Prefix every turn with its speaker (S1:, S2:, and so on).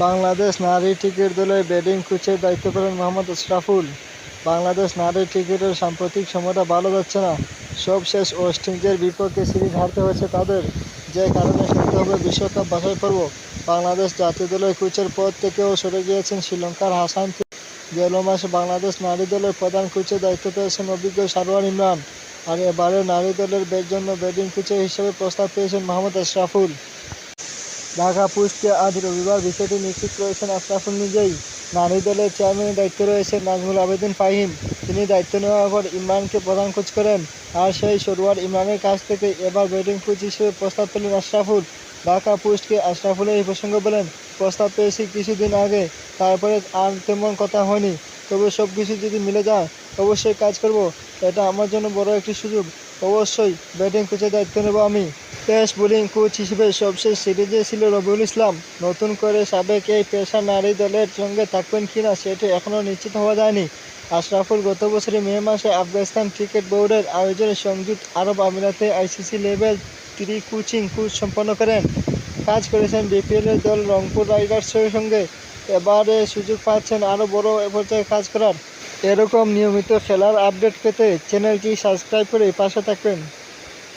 S1: বাংলাদেশ নারী ক্রিকেট দলের ব্যাটিং কোচের দায়িত্ব পেলেন মোহাম্মদ আশরাফুল। বাংলাদেশ নারী ক্রিকেটের সাম্প্রতিক সময়টা ভালো যাচ্ছে না। সবশেষ ওয়েস্ট ইন্ডিজের বিপক্ষে সিরিজ হারতে হয়েছে তাদের। যে কারণে খেলতে হবে বিশ্বকাপ বাছাই পর্ব। বাংলাদেশ জাতীয় দলের কোচের পদ থেকেও সরে গিয়েছেন শ্রীলঙ্কার হাসান গেল মাসে বাংলাদেশ নারী দলের প্রধান কোচের দায়িত্ব পেয়েছেন অভিজ্ঞ সারোয়ার ইমরান। আর এবারে নারী দলের জন্য ব্যাটিং কোচের হিসেবে প্রস্তাব পেয়েছেন মোহাম্মদ আশরাফুল। ঢাকা পোস্টে আজ রবিবার বিষয়টি নিশ্চিত করেছেন আশরাফুল নিজেই। নারী দলের চেয়ারম্যানের দায়িত্ব রয়েছে নাজমুল আবেদিন ফাহিম। তিনি দায়িত্ব নেওয়ার পর ইমরানকে প্রধান কোচ করেন। আর সেই সরোয়ার ইমরানের কাছ থেকে এবার ব্যাটিং কোচ হিসেবে প্রস্তাব পেলেন আশরাফুল। ঢাকা পোস্টকে আশরাফুলের এই প্রসঙ্গ বলেন, প্রস্তাব পেয়েছি কিছুদিন আগে, তারপরে আর তেমন কথা হয়নি। তবে সব কিছু যদি মিলে যায়, অবশ্যই কাজ করব। এটা আমার জন্য বড় একটি সুযোগ। অবশ্যই ব্যাটিং কোচের দায়িত্ব নেব আমি। পেস বোলিং কোচ হিসেবে সবশেষ সিরিজে ছিল রবিউল ইসলাম। নতুন করে সাবেক এই পেশা নারী দলের সঙ্গে থাকবেন কিনা সেটি এখনও নিশ্চিত হওয়া যায়নি। আশরাফুল গত বছরের মে মাসে আফগানিস্তান ক্রিকেট বোর্ডের আয়োজনে সংযুক্ত আরব আমিরাতে ICC level three coaching coach সম্পন্ন করেন। কাজ করেছেন বিপিএলের দল রংপুর রাইডার্সের সঙ্গে। এবারে সুযোগ পাচ্ছেন আরও বড় পর্যায়ে কাজ করার। এরকম নিয়মিত খেলার আপডেট পেতে চ্যানেলটি সাবস্ক্রাইব করে পাশে থাকবেন।